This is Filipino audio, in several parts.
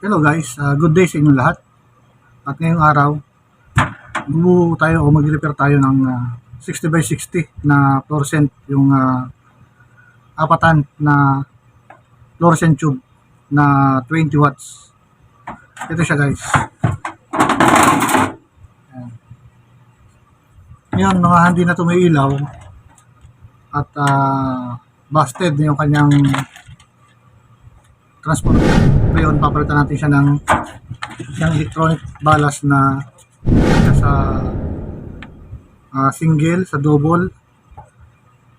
Hello guys, uh, good day sa inyong lahat. At ngayong araw, gumawa tayo o mag-repair tayo ng uh, 60 by 60 na fluorescent yung uh, apatan na fluorescent tube na 20 watts. Ito siya guys. Ayan. Ngayon, mga hindi na tumiilaw at uh, busted na yung kanyang transport. Ngayon, papalitan natin siya ng ng electronic balas na sa ah, single, sa double,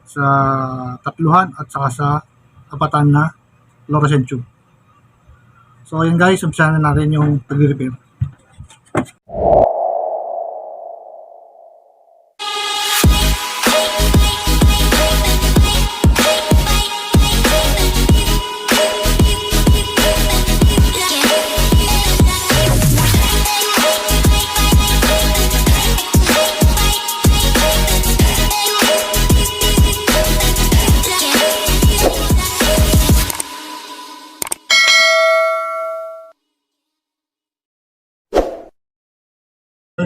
sa tatluhan at saka sa apatan na fluorescent tube. So ayun guys, umpisahan na natin yung pag-repair.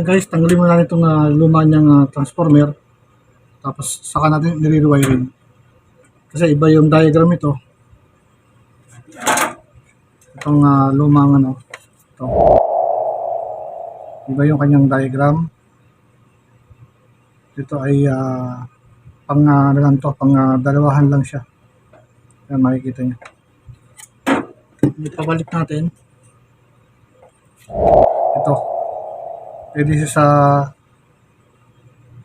Guys, tanggalin muna natin itong ah, luma niyang ah, transformer. Tapos saka natin nire-rewiring. Kasi iba yung diagram ito. Itong ah, lumang ano. Ito. Iba yung kanyang diagram. Ito ay ah, pang ano lang to, pang ah, dalawahan lang siya. Yan makikita niyo. Ipabalik natin. Ito. Pwede siya sa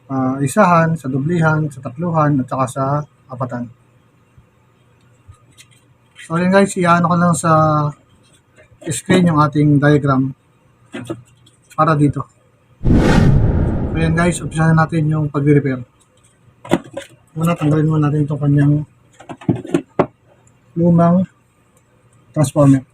ah, isahan, sa dublihan, sa tatluhan, at saka sa apatan. So yun guys, iyan ko lang sa screen yung ating diagram para dito. So yan guys, umpisahan natin yung pag-repair. Muna tanggalin muna natin itong kanyang lumang transformer.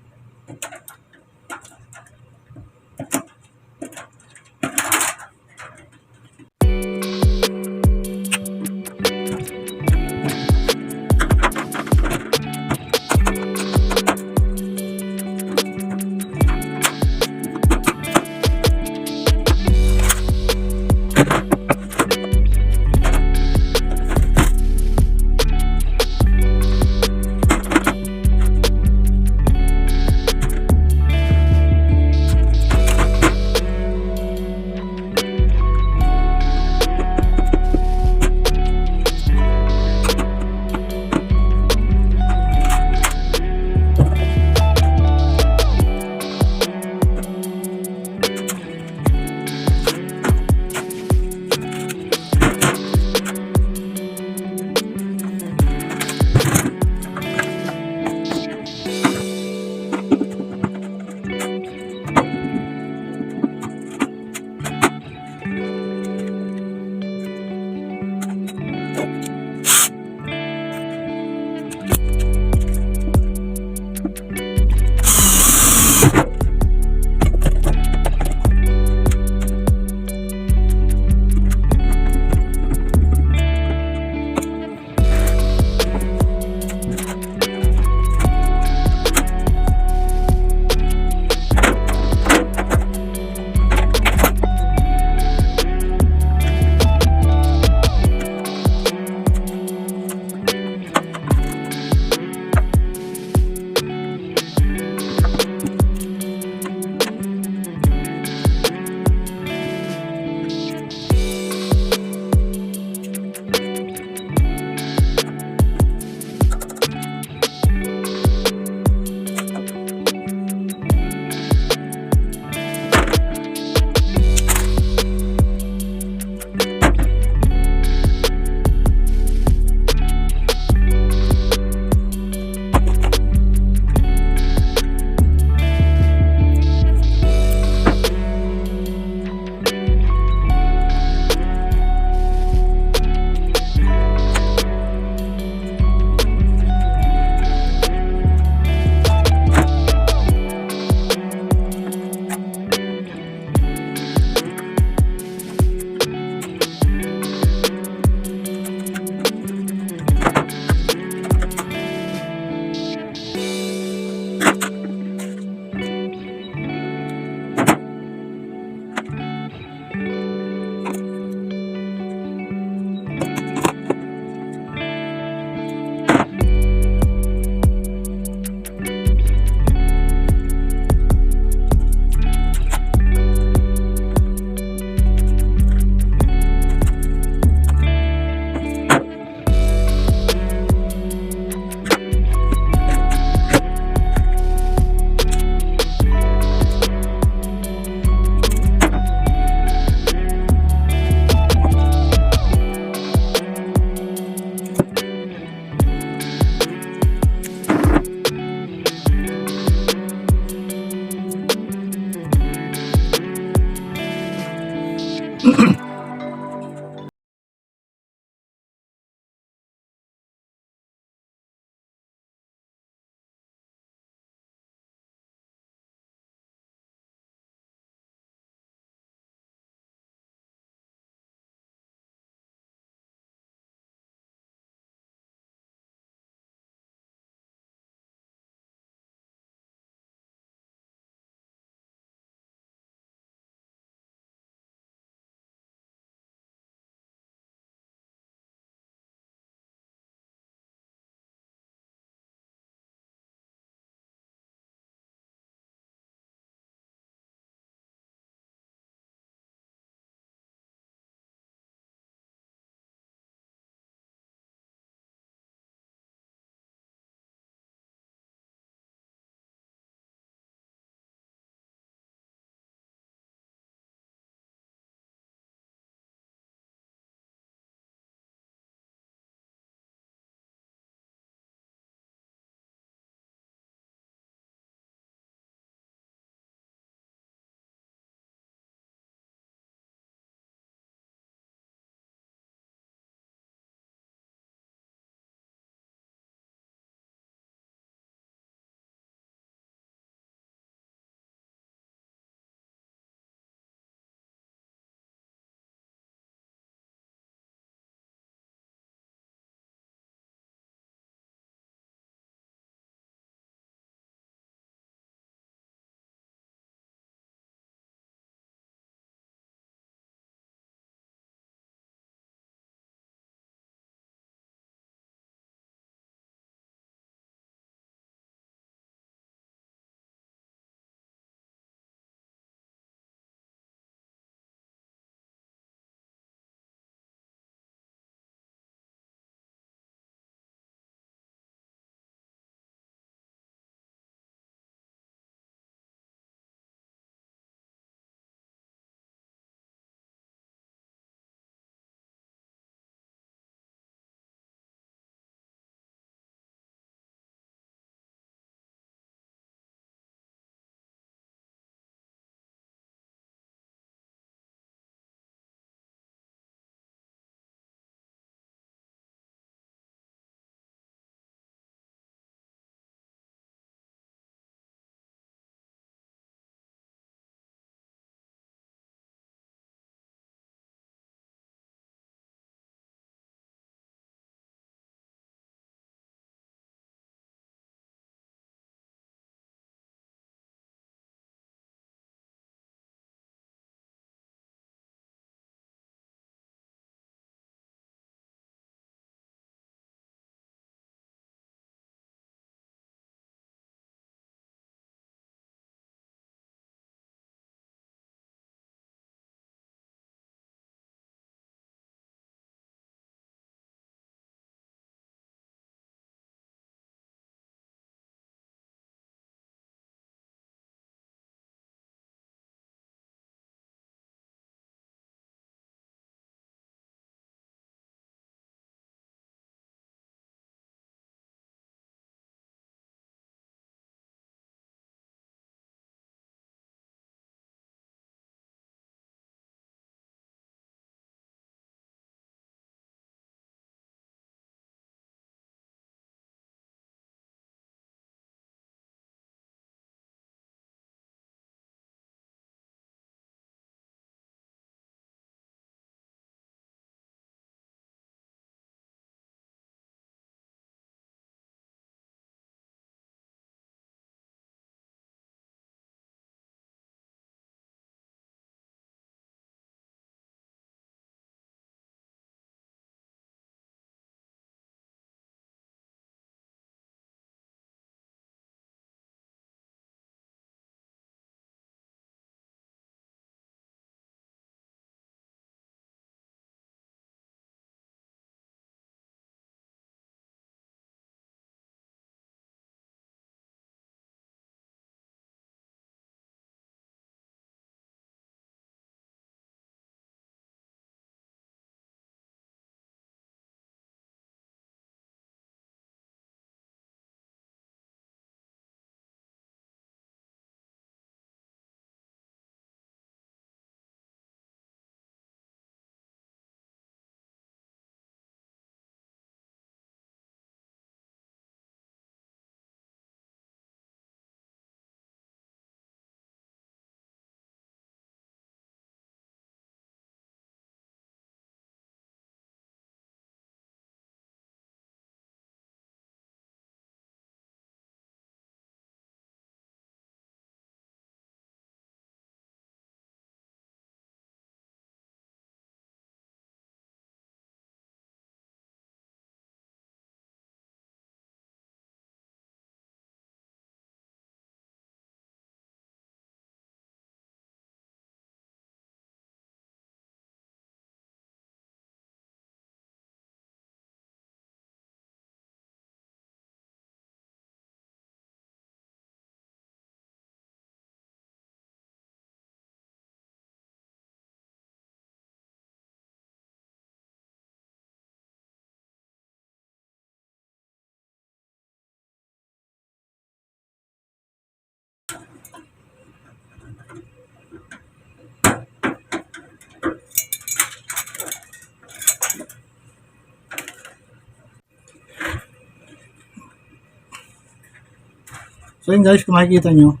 So yun guys, kung makikita nyo,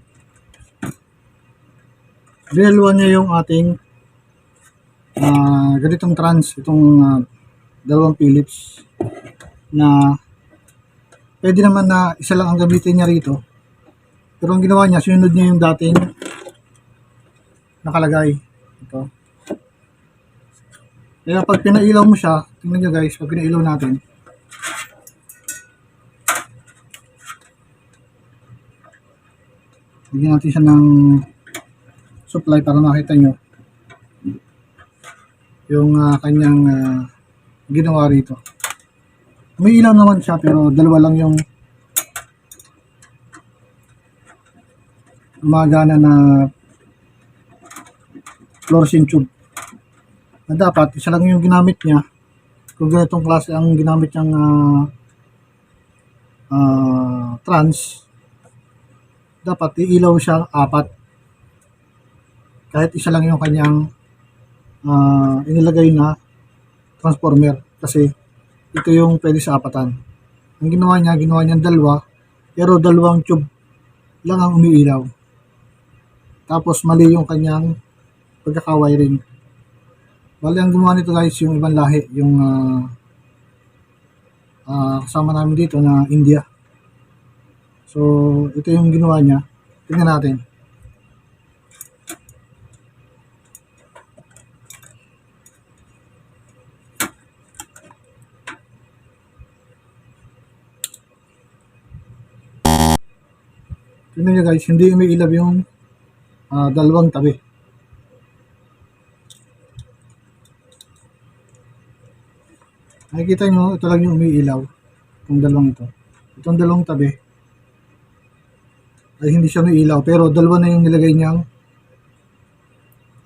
dinaluan niya yung ating ah, ganitong trans, itong ah, dalawang Philips na pwede naman na isa lang ang gamitin niya rito. Pero ang ginawa niya, sinunod niya yung dating nakalagay. Ito. Kaya pag pinailaw mo siya, tingnan nyo guys, pag pinailaw natin, bigyan natin siya ng supply para makita nyo yung ah, kanyang ah, ginawa rito. May ilaw naman siya pero dalawa lang yung gumagana na fluorescent tube. Na dapat isa lang yung ginamit niya. Kung ganitong klase ang ginamit niyang ah, ah, trans, dapat iilaw siya apat. Kahit isa lang yung kanyang ah, inilagay na transformer kasi ito yung pwede sa apatan. Ang ginawa niya, ginawa niya dalawa, pero dalawang tube lang ang umiilaw. Tapos mali yung kanyang pagkakawiring. Bali ang gumawa nito guys, yung ibang lahi, yung ah, ah, kasama namin dito na India. So, ito yung ginawa niya. Tingnan natin. Tingnan nyo guys, hindi umiilab yung ah, dalawang tabi. Nakikita nyo, ito lang yung umiilaw. Itong dalawang ito. Itong dalawang tabi, ay hindi siya umiilaw. Pero dalawa na yung nilagay niyang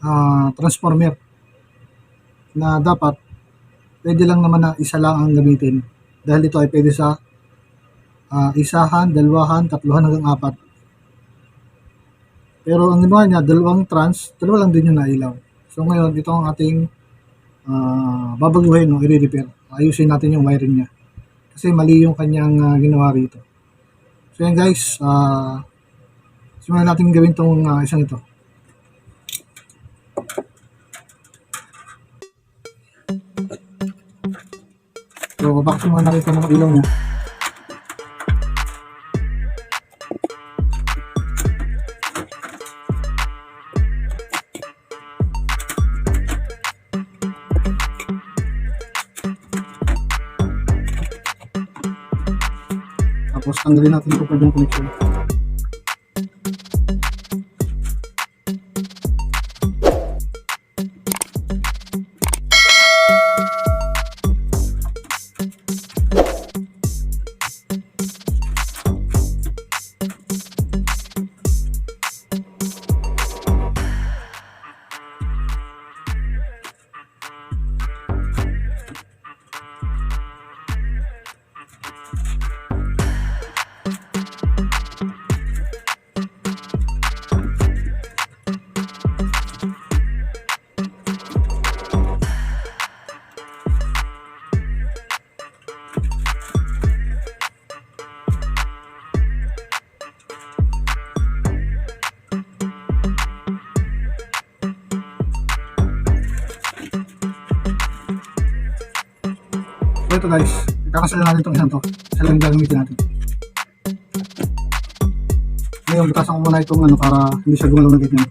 ah, transformer na dapat pwede lang naman na isa lang ang gamitin dahil ito ay pwede sa ah, isahan, dalawahan, tatluhan hanggang apat. Pero ang ginawa niya, dalawang trans, dalawa lang din yung nailaw. So ngayon, ito ang ating ah, babaguhin o i-repair. Ayusin natin yung wiring niya. Kasi mali yung kanyang ah, ginawa rito. So yan guys, ah simulan natin gawin tong ah, isang ito. So, babaksin muna natin ito ng ilaw niya. Tapos tanggalin natin ito pa yung connection. Ito guys, kakasalan natin itong isang to. Lang yung gagamitin natin. Ngayon, butasan ko muna itong ano para hindi siya gumalaw na ganyan.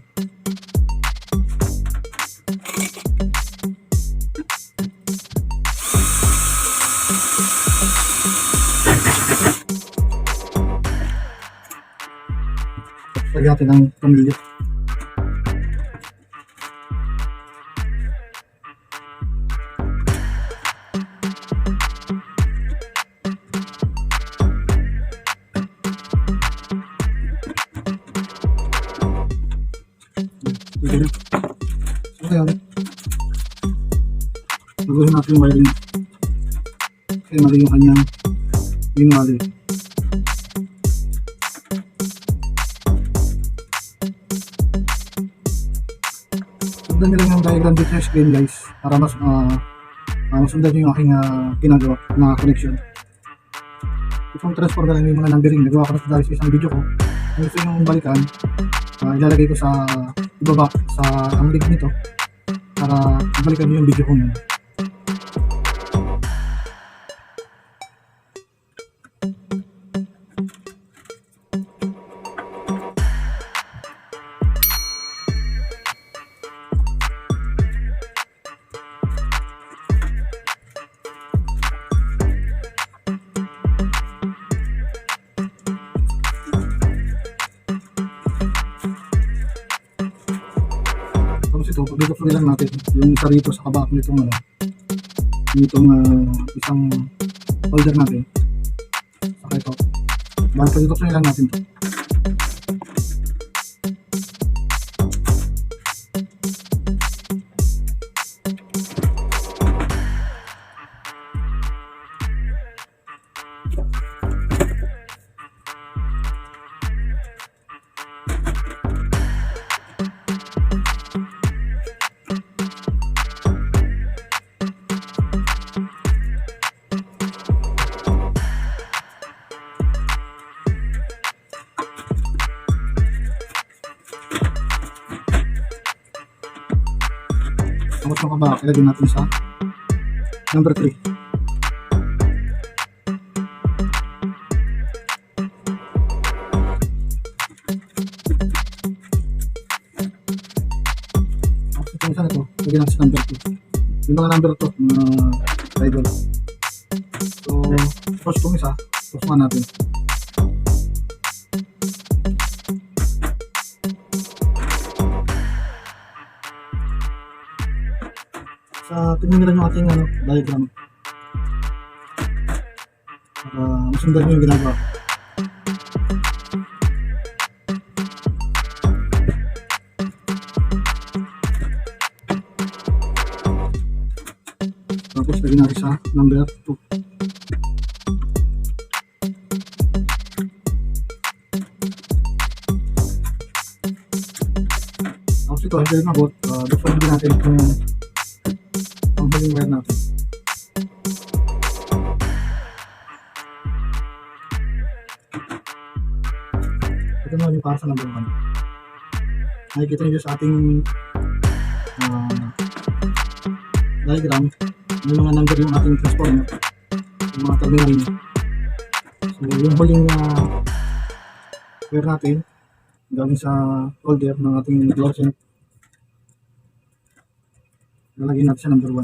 Lagyan natin ng pamilya. Baguhin natin wiring. Kasi mali yung kanyang ginawa rin. Sundan nyo lang yung diagram dito sa screen guys para mas uh, uh, masundan nyo yung aking ah, ginagawa na connection. Itong transfer na lang yung mga numbering. Nagawa ko na dahil sa isang video ko. Kung gusto nyo balikan, ah, ilalagay ko sa ibaba sa ang link nito para balikan nyo yung video ko yun. Ito, po lang natin yung isa rito sa kabak nitong ano, nitong ah, isang folder natin. Saka ito. Ko dito lang natin to. Ilagay natin sa number 3. Tapos itong isa na to, ilagay natin sa number 2. Yung mga number to, mga idol. So, tapos itong isa, nga natin. Sa tingnan nila yung ating ano, diagram. Para masundan nyo yung ginagawa. Tapos Naman yung para sa number 1. Nakikita nyo sa ating ah, diagram yung mga number yung ating transformer yung mga terminal. So yung huling uh, wire natin galing sa folder ng ating fluorescent lalagyan natin sa number 1.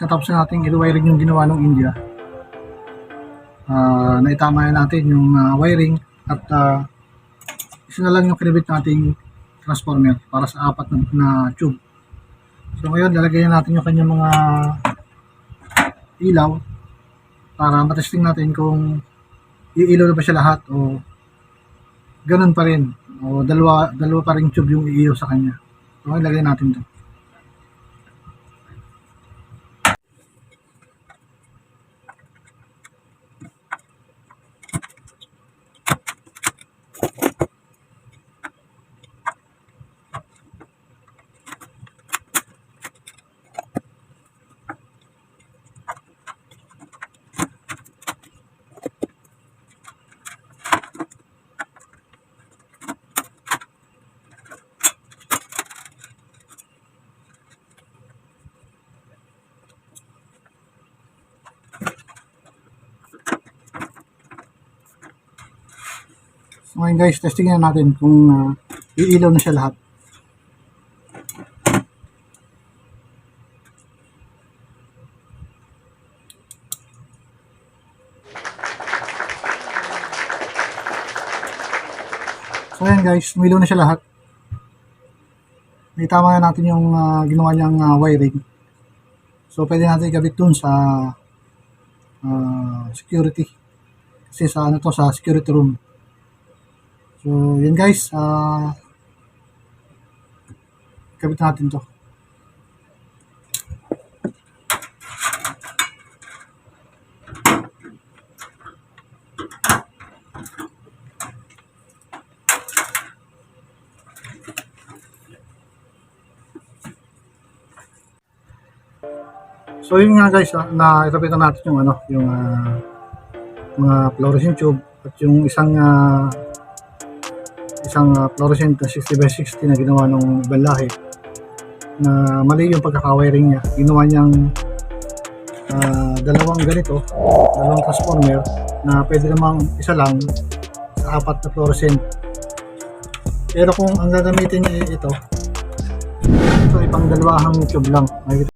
Natapos na natin i-wiring yung ginawa ng India. Ah, naitama na natin yung ah, wiring at ah, isa na lang yung kinabit nating transformer para sa apat na, na tube. So ngayon, lalagay na natin yung kanyang mga ilaw para matesting natin kung iilaw na ba siya lahat o ganun pa rin o dalawa, dalawa pa rin tube yung iilaw sa kanya. So ngayon, lagay natin to. Ngayon guys, testing na natin kung ah, iilaw na siya lahat. So ngayon guys, umilaw na siya lahat. Naitama na natin yung ah, ginawa niyang ah, wiring. So pwede natin ikabit dun sa ah, security. Kasi sa ano to, sa security room. So, yun guys. ah kabit natin to. So yun nga guys, ah, na itapitan natin yung ano, yung ah, mga fluorescent tube at yung isang ah, isang ah, fluorescent na 60 by 60 na ginawa ng balahe na mali yung pagkakawiring niya. Ginawa niyang ah, dalawang ganito, dalawang transformer na pwede namang isa lang sa apat na fluorescent. Pero kung ang gagamitin niya ito, ito ay dalawahang tube lang. Makikita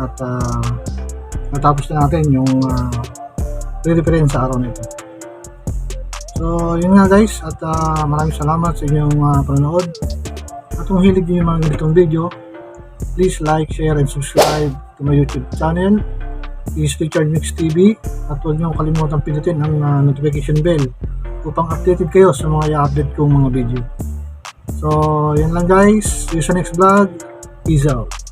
at ah, natapos na natin yung uh, re-reference sa araw na ito. So, yun nga guys at ah, maraming salamat sa inyong ah, panonood. At kung hilig niyo mga video, please like, share, and subscribe to my YouTube channel. Is Richard Mix TV at huwag niyo kalimutan pindutin ang ah, notification bell upang updated kayo sa mga i-update kong mga video. So, yan lang guys. See you sa next vlog. Peace out.